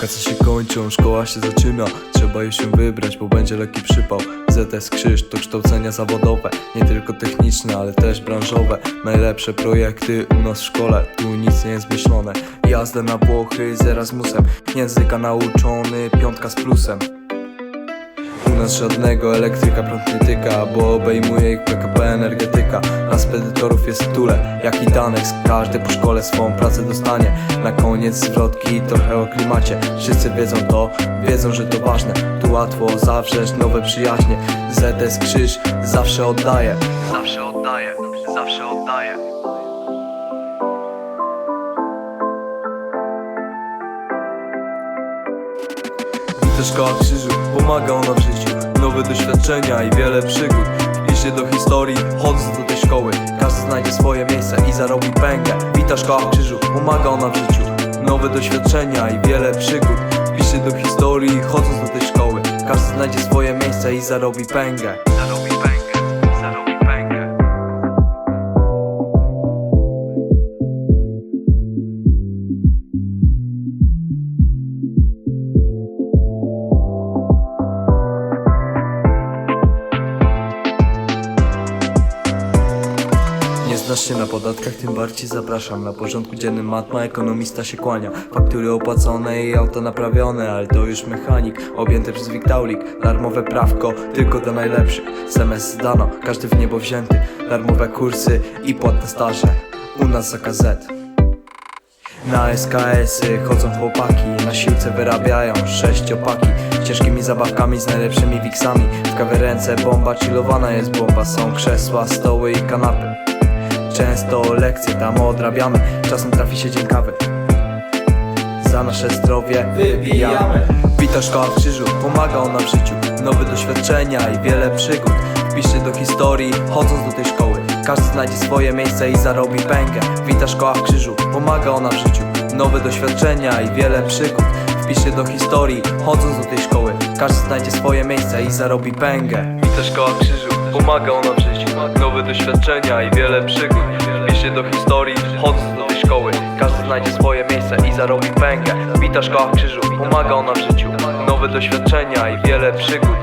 Wakacje się kończą, szkoła się zaczyna. Trzeba już się wybrać, bo będzie lekki przypał. ZS Krzyż to kształcenia zawodowe Nie tylko techniczne, ale też branżowe. Najlepsze projekty u nas w szkole Tu nic nie jest myślone. Jazda na Włochy z Erasmusem Języka nauczony, piątka z plusem nas żadnego. Elektryka prąd nie tyka Bo obejmuje ich PKP energetyka. Na spedytorów jest tule, jak i danych. Każdy po szkole swą pracę dostanie. Na koniec zwrotki trochę o klimacie. Wszyscy wiedzą to, wiedzą, że to ważne. Tu łatwo zawrzeć nowe przyjaźnie. ZS Krzyż zawsze oddaje. Zawsze oddaje, zawsze oddaje Wita Szkoła Krzyżu, pomaga ona w życiu. Nowe doświadczenia i wiele przygód. Wpisz do historii, chodząc do tej szkoły. Każdy znajdzie swoje miejsce i zarobi pęgę. Wita Szkoła Krzyżu, pomaga ona w życiu. Nowe doświadczenia i wiele przygód. Wpisz do historii, chodząc do tej szkoły. Każdy znajdzie swoje miejsce i zarobi pęgę. Zarobi pęgę, znasz się na podatkach, tym bardziej zapraszam. Na porządku dziennym matma, ekonomista się kłania. Faktury opłacone i auto naprawione Ale to już mechanik, objęty przez Wiktaulik. Darmowe prawko, tylko dla najlepszych. Semestr zdano, każdy w niebo wzięty. Darmowe kursy i płatne staże. U nas za KZ na SKS-y chodzą chłopaki, na siłce wyrabiają sześciopaki Ciężkimi zabawkami z najlepszymi wiksami. W kawiarence bomba, chillowana jest bomba Są krzesła, stoły i kanapy Często lekcje tam odrabiamy Czasem trafi się dzień kawy. Za nasze zdrowie wybijamy. Wita Szkoła w Krzyżu, pomaga ona w życiu. Nowe doświadczenia i wiele przygód. Wpiszcie do historii, chodząc do tej szkoły. Każdy znajdzie swoje miejsce i zarobi pęgę. Wita Szkoła w Krzyżu, pomaga ona w życiu. Nowe doświadczenia i wiele przygód. Wpiszcie do historii, chodząc do tej szkoły. Każdy znajdzie swoje miejsce i zarobi pęgę. Wita Szkoła w Krzyżu, pomaga ona w życiu Nowe doświadczenia i wiele przygód. Wpiszcie do historii, chodząc do tej szkoły. Każdy znajdzie swoje miejsce i zarobi pęgę Wita Szkoła w Krzyżu, pomaga ona w życiu. Nowe doświadczenia i wiele przygód